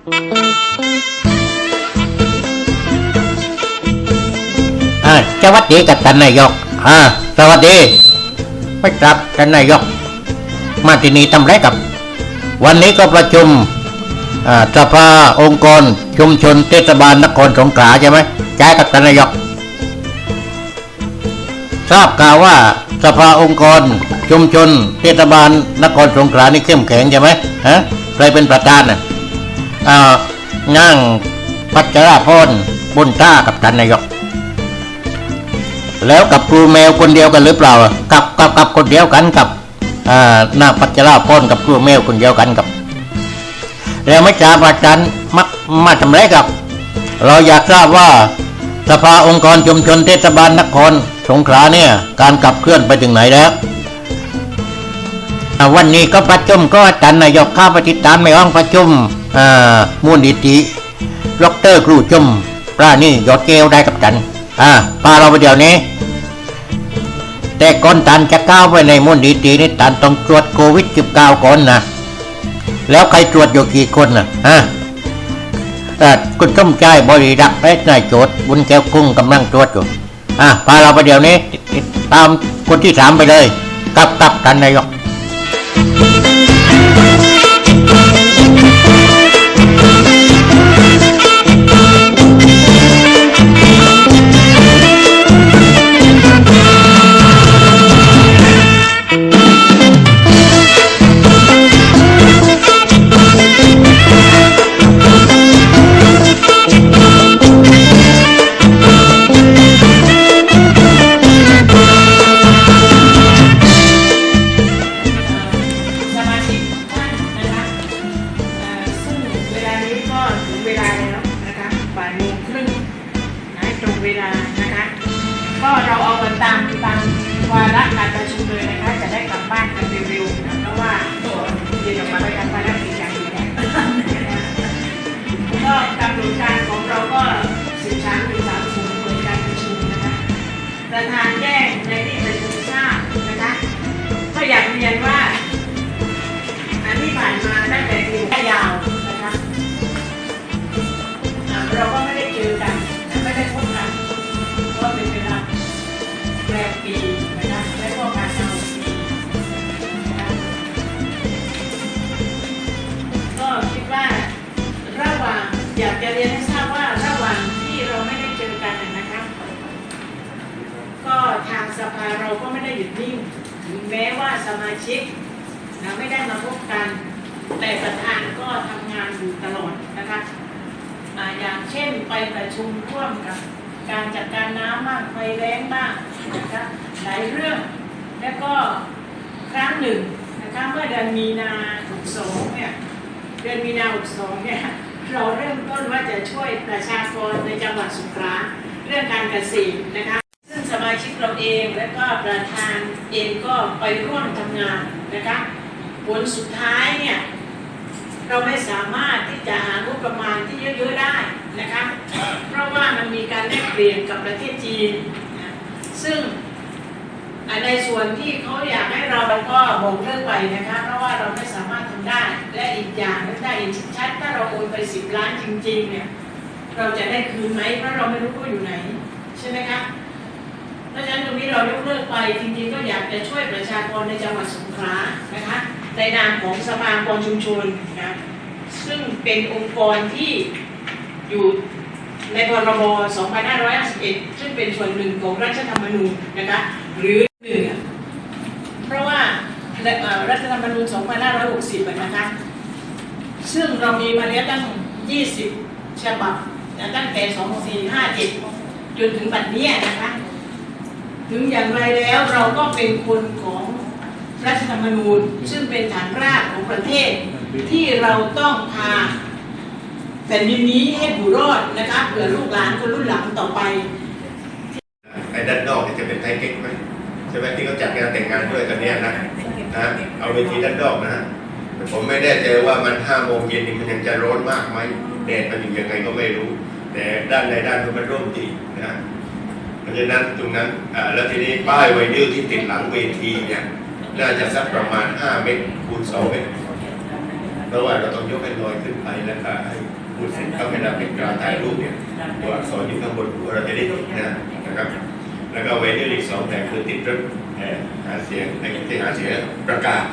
อ่าสวัสดีกับท่านนายกอ่าสวัสดีไม่ครับท่านนายก มาที่นี่ทำไรกับ วันนี้ก็ประชุมสภาองค์กร ชุมชนเทศบาลนครสงขลาใช่ไหมใช่กับท่านนายก ทราบข่าวว่าสภาองค์กร ชุมชนเทศบาลนครสงขลานี่เข้มแข็งใช่ไหมฮะใครเป็นประธานน่ะ อ่านั่งพัชราพรบุญท่ากับท่านนายก แล้วกับครูแมวคนเดียวกันหรือเปล่า กับกับกับคนเดียวกันกับอ่าหน้าพัชราพรกับครูแมวคนเดียวกันกับ แล้วไม่ทราบว่าจันมามาทำไรกับ เราอยากทราบว่าสภาองค์กรชุมชนเทศบาลนครสงขลาเนี่ย การขับเคลื่อนไปถึงไหนแล้ววันนี้ก็ประชุมก็ท่านนายกข้าปติตามในห้องประชุม มูลนิธิดอกเตอร์ครูจุมปรานี่ยอดเกลได้กับจันอ่าพาเราไปเดี๋ยวนี้ แต่ก่อนตันจะก้าวไปในมูลนิธินี่ตันต้องตรวจโควิด -19 ก่อนนะแล้วใครตรวจอยู่กี่คนนะฮะเอ่คุณต้มใจบริรักษ์และนายโจทย์บุญแก้วกุ้งกำลังตรวจอยู่อะพาเราไปเดี๋ยวนี้ ตามคนที่สามไปเลยกลับกลับท่านนายก ก็กำหนดการของเราก็สืบสามถึงสามสูงเปิดการประชุมนะคะประธานแจ้งในที่ประชุมทราบนะคะก็อยากเรียนว่า อันที่ผ่านมาตั้งแต่ปีที่ยาวนะคะเราก็ไม่ได้เจอกันไม่ได้พบกันาเราก็ไม่ได้หยุดนิ่งแม้ว่าสมาชิกนะไม่ได้มาพบกัน แต่ประธานก็ทำงานอยู่ตลอดนะคะอย่างเช่นไปประชุมร่วมกับการจัดการน้ำบ้างไฟแรงบ้างนะคะหลายเรื่องแล้วก็ครั้งหนึ่งนะคะเมื่อเดือนมีนา62เนี่ยเดือนมีนา62เนี่ยเราเริ่มต้นว่าจะช่วยประชากรในจังหวัดสงขลาเรื่องการเกษตรนะคะ มาชิกเราเองและก็ประธานเองก็ไปร่วมทำงานนะคะผลสุดท้ายเนี่ยเราไม่สามารถที่จะหางบประมาณที่เยอะๆได้นะคะเพราะว่ามันมีการแลกเปลี่ยนกับประเทศจีนนะซึ่งในส่วนที่เขาอยากให้เราก็บอกเลิกไปนะคะเพราะว่าเราไม่สามารถทำได้ และอีกอย่างนึงได้เห็นชัดๆถ้าเราโอนไปสิบล้านจริงๆเนี่ยเราจะได้คืนไหมเพราะเราไม่รู้ว่าอยู่ไหนใช่ไหมคะ ราะฉะนั้นตรงนี้เรายกเลิกไปจริงๆก็อยากจะช่วยประชากรในจังหวัดสงขลานะคะในนามของสภาค์กรชุมชนนะซึ่งเป็นองค์กรที่อยู่ในพรบ 2551 ซึ่งเป็นส่วนหนึ่งของรัฐธรรมนูญนะคะหรือหนึ่งอเพราะว่ารัฐธรรมนูญ 2560 นะคะ ซึ่งเรามีมาแล้วตั้ง 20 ฉบับตั้งแต่ 2457 จนถึงบัดเนี้นะคะ ถึงอย่างไรแล้วเราก็เป็นคนของรัฐธรรมนูญ ซึ่งเป็นฐานรากของประเทศ ที่เราต้องพาแผ่นดินนี้ให้อยู่รอดนะคะเผื่อลูกหลานคนรุ่นหลังต่อไป ไอ้ด้านนอกเนี่ยจะเป็นไทยเก๊กไหมใช่ไหมที่เขาจัดงานแต่งงานด้วยกันเนี้ยนะนะเอาเวทีด้านนอกนะแต่ผมไม่แน่ใจว่ามันห้าโมงเย็นนี่มันยังจะร้อนมากไหมแดดมันอยู่ยังไงก็ไม่รู้ แต่ด้านในด้านมันร่มดีนะ ราะฉะนั้นตรงนั้นอ่าแล้วทีนี้ป้ายไวนิลที่ติดหลังเวทีเนี่ยน่าจะสักประมาณ 5 เมตรคูณ2เมตรเพราะว่าเราต้องยกให้ลอยขึ้นไปแล้วก็ให้พูดเสร็จก็เวลาเป็นการถ่ายรูปเนี่ยตัวอักษรอยู่ข้างบนหัวเราจะได้เห็นนะนะครับ แล้วก็ไว้ด้วยอีกสองแผ่นคือติดรถแห่หาเสียงไอ้ที่หาเสียงประกาศ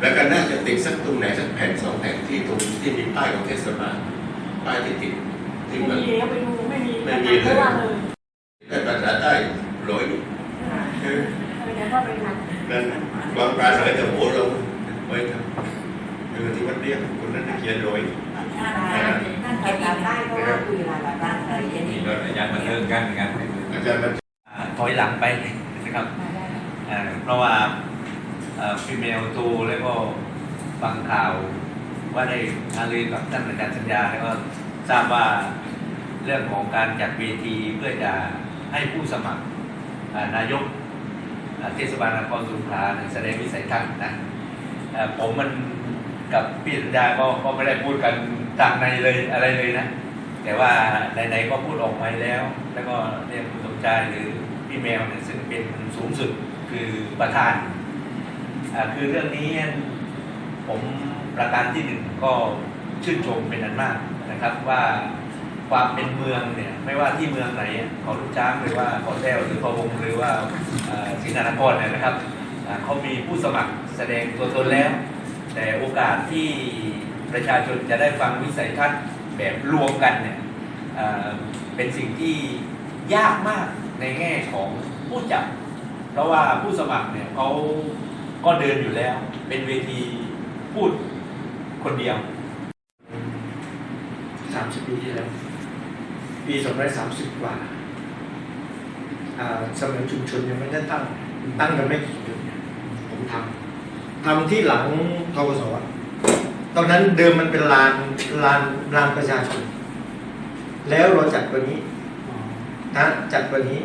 แล้วก็น่าจะติดสักตรงไหนสักแผ่นสองแผ่นที่ตรงที่มีป้ายของเทศบาลป้ายที่ติดที่ไม่มันมีเอาไปดูไม่มีไม่มีเลย เพราะว่าเลย แต่ภาษาใต้โรยอยู่ เดี๋ยวก็ไปท นั่นวางปลาสายแต่โหลงไว้ครับเออที่วัดเรียกคนนั้นเขียนโรยท่านไปตามได้เพราะว่าคุยหลายๆด้านอะไรอย่างมีนี้รถระยะมาเริ่มกันเหมือนกันอาจารย์มันอ่าถอยหลังไปนะครับเพราะว่าเอ่อพี่เมลตูแล้วก็ฟังข่าวว่าได้หารือกับท่านอาจารย์สัญญาแล้วก็ทราบว่าเรื่องของการจัดเวทีเพื่อจะให้ผู้สมัครนายก เทศบาลนครสงขลาเนี่ยแสดงวิสัยทัศน์นะผมมันกับพี่สัญญาก็ก็ไม่ได้พูดกันทางในเลยอะไรเลยนะ แต่ว่าไหนๆก็พูดออกไปแล้ว แล้วก็เรียกคุณสมชายหรือพี่แมวเนี่ยซึ่งเป็นสูงสุดคือประธานคือเรื่องนี้ผมประการที่หนึ่งก็ชื่นชมเป็นอันมากนะครับว่า ความเป็นเมืองเนี่ยไม่ว่าที่เมืองไหนเขาลูกจ้างหรือว่าขอแก้วหรือพะวงหรือว่าเอ่อศรีนครเนี่ยนะครับเขามีผู้สมัครแสดงตัวตนแล้ว แต่โอกาสที่ประชาชนจะได้ฟังวิสัยทัศน์แบบรวมกันเนี่ยเป็นสิ่งที่ยากมากในแง่ของผู้จัด เพราะว่าผู้สมัครเนี่ยเขาก็เดินอยู่แล้ว เป็นเวทีพูดคนเดียวสามสิบปีที่แล้ว ปีสองร้อยสามสิบกว่าอ่าสมัยชุมชนยังไม่ได้ตั้ง ตั้งกันไม่กี่เดือนเนี่ยผมทำทำที่หลังทกศอะตอนนั้นเดิมมันเป็นลานลานลานประชาชน แล้วเราจัดตัวนี้นะจัดตัวนี้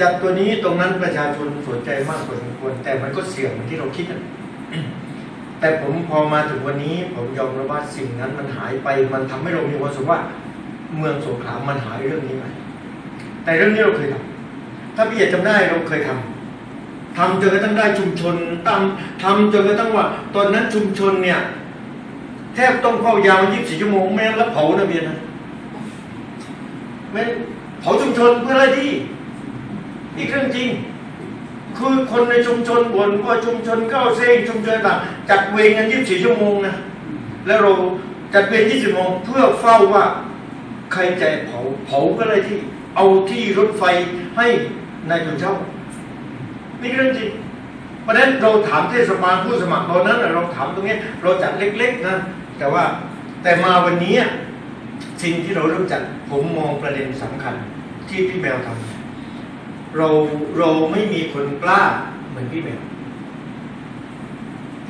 จัดตัวนี้ตรงนั้นประชาชนสนใจมากกว่าสมควรแต่มันก็เสี่ยงเหมือนที่เราคิดนะแต่ผมพอมาถึงวันนี้ ผมยอมรับว่าสิ่งนั้นมันหายไปมันทำให้เรามีความรู้สึกว่า เมืองสงขลามันหายเรื่องนี้ไปแต่เรื่องนี้เราเคยทำถ้าพี่เอกจำได้เราเคยทำทำจนกระทั่งได้ชุมชนตามทำจนกระทั่งว่า ตอนนั้นชุมชนเนี่ย แทบต้องเข้ายาว24ชั่วโมงแม้แล้วเผานะเบียนะไม่เผาชุมชนเพื่ออะไรที่นี่เรื่องจริง คือคนในชุมชนบ่นว่าชุมชนเข้าเส้งชุมชนต่างจัดเวรกัน24ชั่วโมงนะแล้วเราจัดเวร20ชั่วโมงเพื่อเฝ้าว่า ใครใจเผาเผาก็เลยที่ เอาที่รถไฟให้นายทุนเช่านี่เรื่องจริงเพราะฉะนั้นเราถามเทศบาลผู้สมัครตอนนั้นเราถามตรงนี้เราจัดเล็กๆนะแต่ว่าแต่มาวันนี้สิ่งที่เราเริ่มจัดผมมองประเด็นสำคัญที่พี่แมวทำเราเราไม่มีคนกล้าเหมือนพี่แมว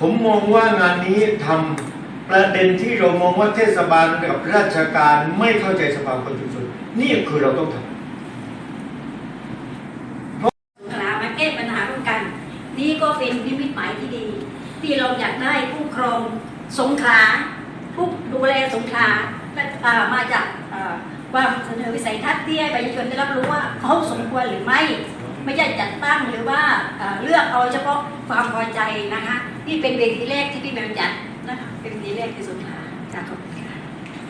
ผมมองว่างานนี้ทำ ประเด็นที่เรามองว่าเทศบาลกับราชการไม่เข้าใจสภาคนชุมชนนี่คือเราต้องทำสงขลามาแก้ปัญหาร่วมกัน นี่ก็เป็นนิมิตหมายที่ดี ที่เราอยากได้ผู้ครองสงขลาผู้ดูแลสงขลาและมาจากอ่าความเสนอวิสัยทัศน์ที่ให้ประชาชนได้รับรู้ว่าเขาสมควรหรือไม่ไม่ใช่จัดตั้งหรือว่าเลือกเอาเฉพาะความพอใจนะคะนี่เป็นเวทีแรกที่พี่แมวจัดน เป็นเวทีแรกที่สงขลาจากขอบคุณค่ะ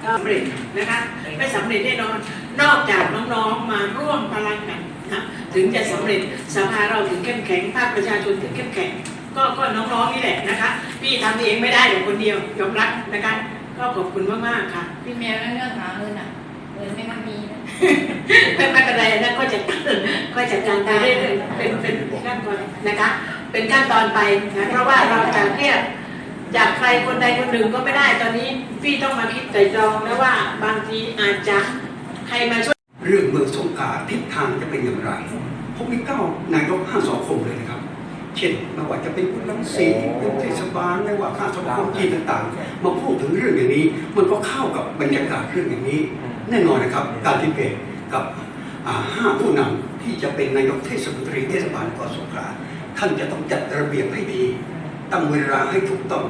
สำเร็จนะคะไม่สำเร็จแน่นอน นอกจากน้องๆมาร่วมพลังกันนะถึงจะสำเร็จสภาเราถึงเข้มแข็งภาคประชาชนถึงเข้มแข็งก็ก็น้องๆนี่แหละนะคะ พี่ทำเองไม่ได้หรอกคนเดียวยอมรับนะคะก็ขอบคุณมากๆค่ะพี่แมวนั่นเรื่องหาเงินอะเงินไม่มันมีนะไม่ม่เป็นไรนะก็จะก็จะการไปเรื่อยๆเป็นเป็นขั้นตอนนะคะ เป็นขั้นตอนไปนะเพราะว่าเราจะเรียก จากใครคนใดคนหนึ่งก็ไม่ได้ตอนนี้พี่ต้องมาคิดใจจองแล้วว่าบางทีอาจจะใครมาช่วย เรื่องเมืองสงขลาทิศทางจะเป็นอย่างไรผมมีเก้านายกห้าสองคมเลยนะครับ เช่นไม่ว่าจะเป็นคุณลังสีเป็นเทศบาลไม่ว่าห้าสองคมที่ต่างๆ มาพูดถึงเรื่องอย่างนี้ มันก็เข้ากับบรรยากาศเรื่องอย่างนี้ แน่นอนนะครับ การที่เป็นกับอ่าห้าผู้นำที่จะเป็นนายกเทศมนตรีเทศบาลนครสงขลาท่านจะต้องจัดระเบียบให้ดี ตั้งเวลาให้ถูกต้อง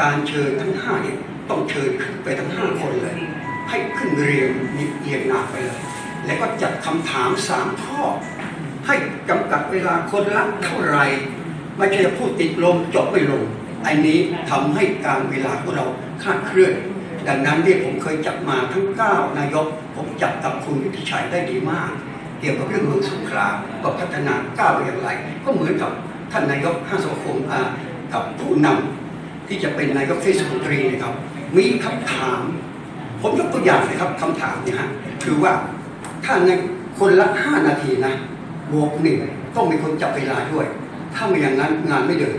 การเชิญทั้งห้าเนี่ยต้องเชิญขึ้นไปทั้งห้าคนเลย ให้ขึ้นเรียงเรียงหนาไปเลย แล้วก็จัดคำถามสามข้อ ให้จำกัดเวลาคนละเท่าไหรไม่ใช่พูดติดลมจบไม่ลง อันนี้ทำให้การเวลาของเราคลาดเคลื่อนดังนั้นที่ผมเคยจับมาทั้ง 9 นายก ผมจับกับคุณวิทิชัยได้ดีมาก เกี่ยวกับเรื่องเมืองสงขลาว่าพัฒนาก้าวอย่างไร ก็เหมือนกับท่านนายกห้าสมาคมอ่า กับผู้นำที่จะเป็นนายกเทศมนตรีนะครับ มีคำถาม ผมยกตัวอย่างนะครับคำถามเนี่ยฮะคือว่าถ้าในคนละห้านาทีนะบวกหนึ่งต้องมีคนจับเวลาด้วย ถ้าไม่อย่างนั้นงานไม่เดิน